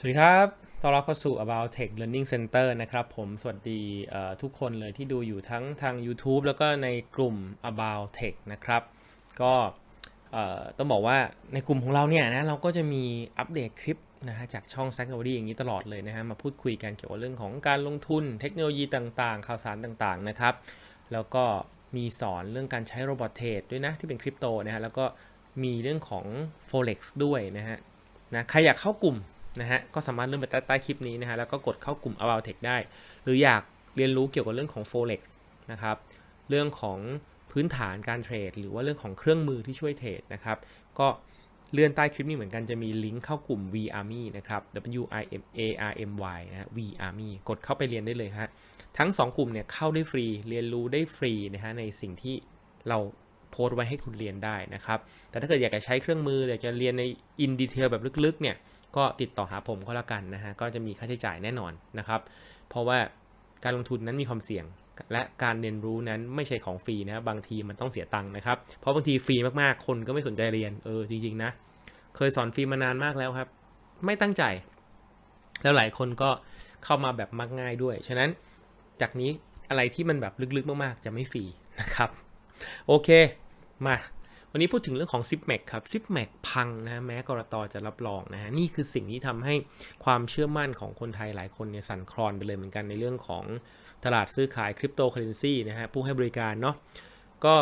สวัสดีครับ ต้อนรับเข้าสู่ About Tech Learning Center นะครับ ผมสวัสดีทุกคนเลยที่ดูอยู่ทั้งทาง YouTube แล้วก็ในกลุ่ม About Tech นะครับ ก็ต้องบอกว่าในกลุ่มของเราเนี่ยนะ เราก็จะมีอัปเดตคลิปนะฮะจากช่อง s a c k n o d y อย่างนี้ตลอดเลยนะฮะ มาพูดคุยกันเกี่ยวกับเรื่องของการลงทุนเทคโนโลยีต่างๆ ข่าวสารต่างๆ นะครับ แล้วก็มีสอนเรื่องการใช้โรบอทเทรดด้วยนะ ที่เป็นคริปโตนะฮะ แล้วก็มีเรื่องของ Forex ด้วยนะฮะนะใครอยากเข้ากลุ่ม นะฮะก็สามารถเลื่อนไปใต้ใต้คลิปนี้นะฮะแล้วก็กดเข้ากลุ่ม About Tech ได้ หรืออยากเรียนรู้เกี่ยวกับเรื่องของ Forex นะครับเรื่องของพื้นฐานการเทรด หรือว่าเรื่องของเครื่องมือที่ช่วยเทรดนะครับ ก็เลื่อนใต้คลิปนี้เหมือนกันจะมีลิงก์เข้ากลุ่ม V Army นะครับ W I M A R M Y นะ V Army กดเข้าไปเรียนได้เลยฮะ ทั้ง 2 กลุ่มเนี่ยเข้าได้ฟรี เรียนรู้ได้ฟรีนะฮะในสิ่งที่เราโพสต์ไว้ให้คุณเรียนได้นะครับ แต่ถ้าเกิดอยากจะใช้เครื่องมือ อยากจะเรียนในอินดีเทลแบบลึกๆเนี่ย ก็ติดต่อหาผมก็แล้วกันนะฮะก็จะมีค่าใช้จ่ายแน่นอนนะครับ เพราะว่าการลงทุนนั้นมีความเสี่ยง และการเรียนรู้นั้นไม่ใช่ของฟรีนะบางทีมันต้องเสียตังค์นะครับ เพราะบางทีฟรีมากๆ คนก็ไม่สนใจเรียนเออจริงๆนะเคยสอนฟรีมานานมากแล้วครับ ไม่ตั้งใจ แล้วหลายคนก็เข้ามาแบบมักง่ายด้วย ฉะนั้นจากนี้อะไรที่มันแบบลึกๆมากๆ จะไม่ฟรีนะครับ โอเคมา วันนี้พูดถึงเรื่องของ z i p m a c ครับ z i p m a c พังนะแม้กรตจะรับรองนะฮะนี่คือสิ่งที่ทำให้ความเชื่อมั่นของคนไทยหลายคนเนี่ยสั่นคลอนไปเลยเหมือนกันในเรื่องของตลาดซื้อขายคริปโตเคอเรนซีนะฮะผู้ให้บริการเนาะก็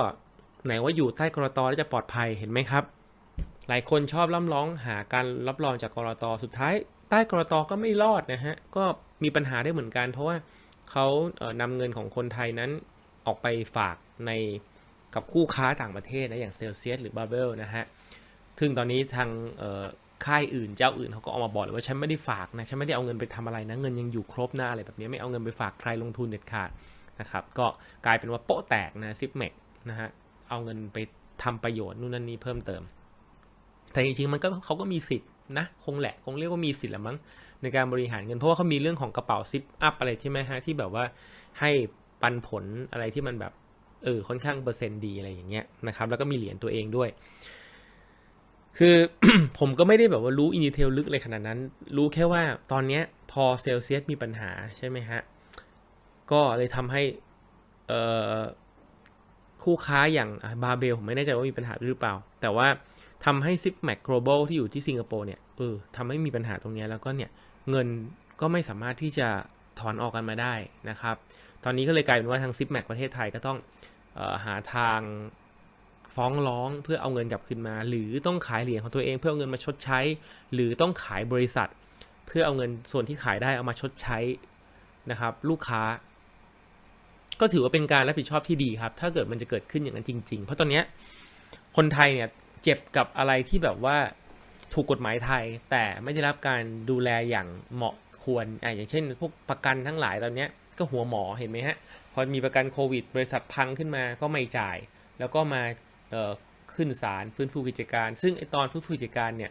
ไหนว่าอยู่ใต้กรตแล้วจะปลอดภัยเห็นไหมครับ หลายคนชอบร่ำร้องหาการรับรองจากกรตสุดท้าย ใต้กรตก็ไม่รอดนะฮะก็มีปัญหาได้เหมือนกัน เพราะว่าเขาเอ่อนำเงินของคนไทยนั้นออกไปฝากใน กับคู่ค้าต่างประเทศนะอย่างเซลเซียสหรือบาเบลนะฮะซึ่งตอนนี้ทางค่ายอื่นเจ้าอื่นเขาก็ออกมาบอกเลยว่าฉันไม่ได้ฝากนะฉันไม่ได้เอาเงินไปทำอะไรนะเงินยังอยู่ครบหน้าอะไรแบบนี้ไม่เอาเงินไปฝากใครลงทุนเด็ดขาดนะครับก็กลายเป็นว่าโป๊ะแตกนะซิปเมกนะฮะเอาเงินไปทำประโยชน์นู่นนั่นนี่เพิ่มเติม แต่จริงๆมันก็เขาก็มีสิทธิ์นะคงแหละคงเรียกว่ามีสิทธิ์ละมั้งในการบริหารเงินเพราะว่าเขามีเรื่องของกระเป๋าซิปอัพอะไรใช่ไหมฮะที่แบบว่าให้ปันผลอะไรที่มันแบบ เออค่อนข้างเปอร์เซ็นต์ดีอะไรอย่างเงี้ยนะครับแล้วก็มีเหรียญตัวเองด้วย คือผมก็ไม่ได้แบบว่ารู้อินดีเทลลึกเลยขนาดนั้น รู้แค่ว่าตอนเนี้ยพอเซลเซียสมีปัญหาใช่ไหมฮะ ก็เลยทำให้เอ่อคู่ค้าอย่างบาเบลผมไม่แน่ใจว่ามีปัญหาหรือเปล่า แต่ว่าทำให้ z i p m a c Global ที่อยู่ที่สิงคโปร์เนี่ยเออทำให้มีปัญหาตรงเนี้ยแล้วก็เนี่ยเงินก็ไม่สามารถที่จะถอนออกกันมาได้นะครับ ตอนนี้ก็เลยกลายเป็นว่าทาง z i p m a c ประเทศไทยก็ต้อง หาทางฟ้องร้องเพื่อเอาเงินกลับคืนมา หรือต้องขายเหรียญของตัวเองเพื่อเอาเงินมาชดใช้ หรือต้องขายบริษัท เพื่อเอาเงินส่วนที่ขายได้เอามาชดใช้นะครับ ลูกค้า ก็ถือว่าเป็นการรับผิดชอบที่ดีครับ ถ้าเกิดมันจะเกิดขึ้นอย่างนั้นจริง ๆ เพราะตอนนี้คนไทยเนี่ยเจ็บกับอะไรที่แบบว่าถูกกฎหมายไทย แต่ไม่ได้รับการดูแลอย่างเหมาะควรอะอย่างเช่น พวกประกันทั้งหลายตอนนี้ก็หัวหมอเห็นไหมฮะ อมีประกันโควิด บริษัทพังขึ้นมาก็ไม่จ่าย แล้วก็มาขึ้นศาลฟื้นฟูกิจการ ซึ่งไอตอนฟื้นฟูกิจการเนี่ย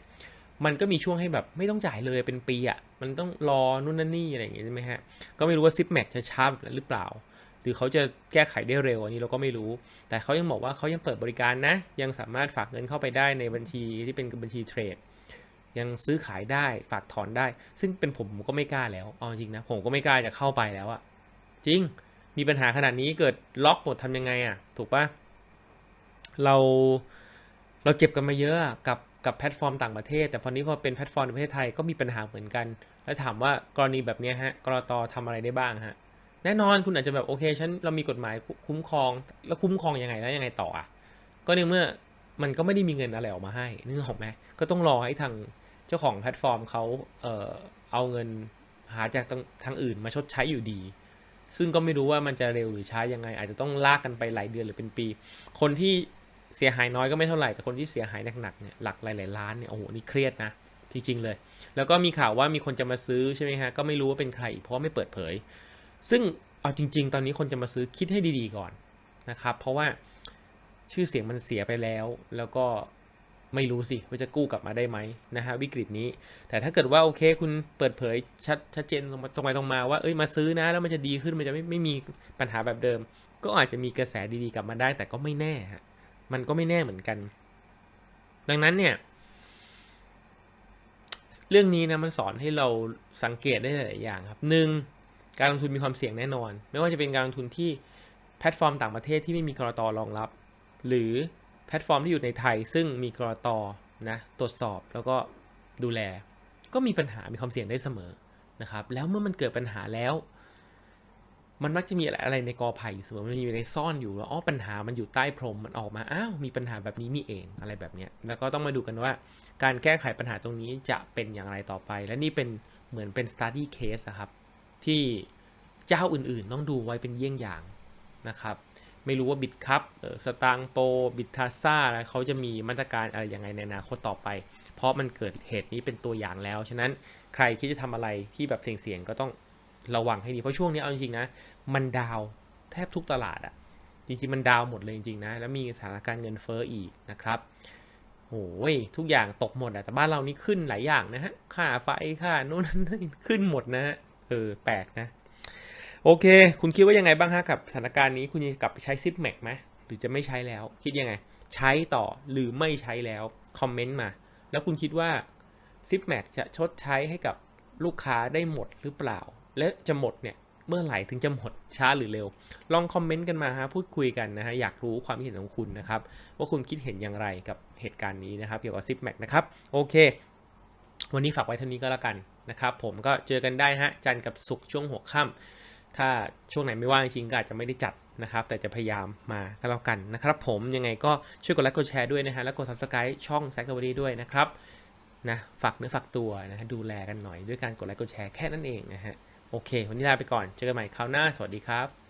มันก็มีช่วงให้แบบไม่ต้องจ่ายเลยเป็นปีอะ่ะมันต้องรอนู่นนั่นนี่อะไรอย่างเงี้ยใช่ไหมฮะก็ไม่รู้ว่าซิปแม็กจะช้าแบบนั้นหรือเปล่า หรือเขาจะแก้ไขได้เร็วอันนี้เราก็ไม่รู้ แต่เขายังบอกว่าเขายังเปิดบริการนะ ยังสามารถฝากเงินเข้าไปได้ในบัญชีที่เป็นบัญชีเทรดยังซื้อขายได้ฝากถอนได้ ซึ่งเป็นผมผมก็ไม่กล้าแล้วเอาจริงนะผมก็ไม่กล้าจะเข้าไปแล้วอะจริง มีปัญหาขนาดนี้เกิดล็อกหมดทำยังไงอะ่ะ ถูกปะเราเราเจ็บกันมาเยอะกับกับแพลตฟอร์มต่างประเทศ แต่พอนี้พอเป็นแพลตฟอร์มในประเทศไทยก็มีปัญหาเหมือนกัน แล้วถามว่ากรณีแบบนี้ฮะกรตทำอะไรได้บ้างฮะแน่นอนคุณอาจจะแบบโอเคฉันเรามีกฎหมายคุ้มครอง แล้วคุ้มครองยังไงแล้วยังไงต่ออะก็ในเมื่อมันก็ไม่ได้มีเงินอะไรออกมาให้นึกออกไหมก็ต้องรอให้ทางเจ้าของแพลตฟอร์มเขาเอ่อเอาเงินหาจากทางอื่นมาชดใช้อยู่ดี ซึ่งก็ไม่รู้ว่ามันจะเร็วหรือช้ายังไง อาจจะต้องลากกันไปหลายเดือนหรือเป็นปี คนที่เสียหายน้อยก็ไม่เท่าไหร่แต่คนที่เสียหายหนักๆเนี่ยหลักหลายๆล้านเนี่ยโอ้โหนี่เครียดนะจริงๆเลย แล้วก็มีข่าวว่ามีคนจะมาซื้อใช่ไหมฮะก็ไม่รู้ว่าเป็นใครอีกเพราะไม่เปิดเผย ซึ่งเอาจริง ๆ ตอนนี้คนจะมาซื้อคิดให้ดีๆก่อนนะครับ เพราะว่าชื่อเสียงมันเสียไปแล้ว แล้วก็ ไม่รู้สิว่าจะกู้กลับมาได้ไหมนะฮะวิกฤตนี้ แต่ถ้าเกิดว่าโอเคคุณเปิดเผยชัดชัดเจนตรงไปตรงมาว่าเอ้ยมาซื้อนะแล้วมันจะดีขึ้นมันจะไม่ไม่มีปัญหาแบบเดิม ก็อาจจะมีกระแสดีๆกลับมาได้ แต่ก็ไม่แน่ฮะมันก็ไม่แน่เหมือนกัน ดังนั้นเนี่ย เรื่องนี้นะมันสอนให้เราสังเกตได้หลายอย่างครับหนึ่งการลงทุนมีความเสี่ยงแน่นอน ไม่ว่าจะเป็นการลงทุนที่แพลตฟอร์มต่างประเทศที่ไม่มีกรตรองรับ หรือ แพลตฟอร์มที่อยู่ในไทย ซึ่งมีกรตนะตรวจสอบแล้วก็ดูแล ก็มีปัญหามีความเสี่ยงได้เสมอนะครับ แล้วเมื่อมันเกิดปัญหาแล้ว มันมักจะมีอะไรในกอไผ่อยู่เสมอมันมีอะไรซ่อนอยู่แล้วอ๋อปัญหามันอยู่ใต้พรมมันออกมาอ้าวมีปัญหาแบบนี้นี่เองอะไรแบบนี้แล้วก็ต้องมาดูกันว่า การแก้ไขปัญหาตรงนี้จะเป็นอย่างไรต่อไป และนี่เป็นเหมือนเป็น study case อะครับที่เจ้าอื่นๆ ต้องดูไว้เป็นเยี่ยงอย่างนะครับ ไม่รู้ว่าบิตคัพสตางโปบิตทาซ่าเขาจะมีมาตรการอะไรยังไงในอนาคตต่อไป เพราะมันเกิดเหตุนี้เป็นตัวอย่างแล้ว ฉะนั้นใครที่จะทำอะไรที่แบบเสี่ยงๆก็ต้องระวังให้ดี เพราะช่วงนี้เอาจริงๆนะ มันดาวแทบทุกตลาดอะจริงๆมันดาวหมดเลยจริงๆนะ แล้วมีสถานการณ์เงินเฟ้ออีกนะครับโอ้ยทุกอย่างตกหมดอะแต่บ้านเรานี่ขึ้นหลายอย่างนะฮะ ค่าไฟ ค่าโน่นนั่นขึ้นหมดนะฮะ เออ แปลกนะ โอเค คุณคิดว่ายังไงบ้างฮะกับสถานการณ์นี้คุณจะกลับไปใช้ซิปแม็กไหมหรือจะไม่ใช้แล้ว คิดยังไง ใช้ต่อหรือไม่ใช้แล้ว คอมเมนต์มา แล้วคุณคิดว่าซิปแม็กจะชดใช้ให้กับลูกค้าได้หมดหรือเปล่า และจะหมดเนี่ยเมื่อไหร่ถึงจะหมดช้าหรือเร็ว ลองคอมเมนต์กันมาฮะพูดคุยกันนะฮะอยากรู้ความคิดเห็นของคุณนะครับ ว่าคุณคิดเห็นอย่างไรกับเหตุการณ์นี้นะครับ เกี่ยวกับซิปแม็กนะครับโอเค วันนี้ฝากไว้เท่านี้ก็แล้วกันนะครับ ผมก็เจอกันได้ฮะจันทร์กับศุกร์ช่วงหัวค่ำ ถ้าช่วงไหนไม่ว่างจริงก็อาจจะไม่ได้จัดนะครับ แต่จะพยายามมาก็แล้วกันนะครับผมยังไงก็ช่วยกดไลค์กดแชร์ด้วยนะฮะ แล้วกด subscribe ช่องแซกเกอรี่ด้วยนะครับนะฝากเนื้อฝากตัวนะฮะดูแลกันหน่อยด้วยการกดไลค์กดแชร์แค่นั้นเองนะฮะโอเค วันนี้ลาไปก่อนเจอกันใหม่คราวหน้า สวัสดีครับ